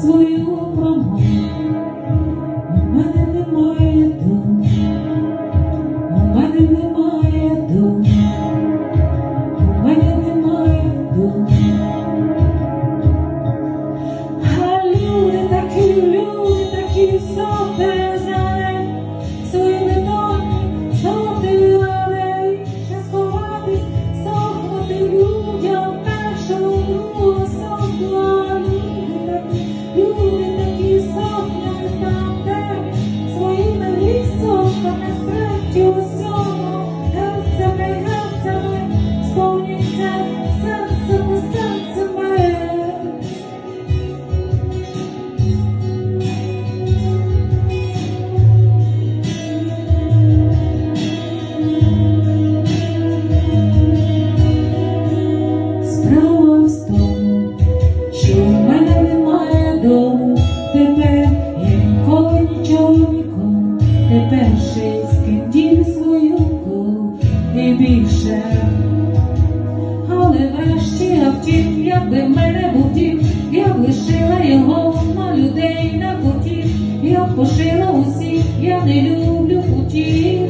свою правду. Тепер жить скидів свою, і більше утім, якби в мене був я б лишила його на людей на путі, я б пошила усіх, я не люблю путів.